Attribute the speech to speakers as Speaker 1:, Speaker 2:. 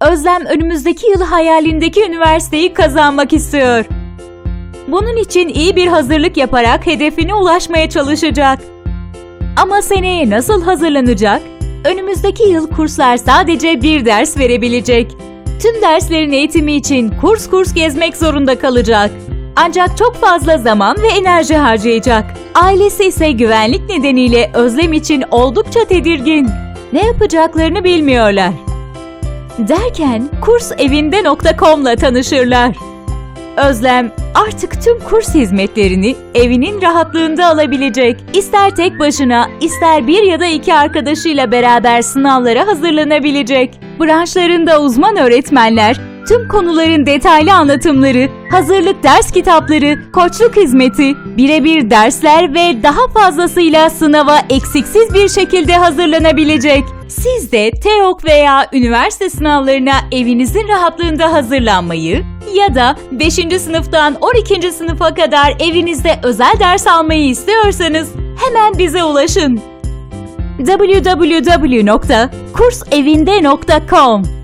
Speaker 1: Özlem önümüzdeki yıl hayalindeki üniversiteyi kazanmak istiyor. Bunun için iyi bir hazırlık yaparak hedefine ulaşmaya çalışacak. Ama seneye nasıl hazırlanacak? Önümüzdeki yıl kurslar sadece bir ders verebilecek. Tüm derslerin eğitimi için kurs kurs gezmek zorunda kalacak. Ancak çok fazla zaman ve enerji harcayacak. Ailesi ise güvenlik nedeniyle Özlem için oldukça tedirgin. Ne yapacaklarını bilmiyorlar. Derken kursevinde.com'la tanışırlar. Özlem artık tüm kurs hizmetlerini evinin rahatlığında alabilecek. İster tek başına, ister bir ya da iki arkadaşıyla beraber sınavlara hazırlanabilecek. Branşlarında uzman öğretmenler, tüm konuların detaylı anlatımları, hazırlık ders kitapları, koçluk hizmeti, birebir dersler ve daha fazlasıyla sınava eksiksiz bir şekilde hazırlanabilecek. Siz de TEOK veya üniversite sınavlarına evinizin rahatlığında hazırlanmayı ya da 5. sınıftan 12. sınıfa kadar evinizde özel ders almayı istiyorsanız hemen bize ulaşın. www.kursevinde.com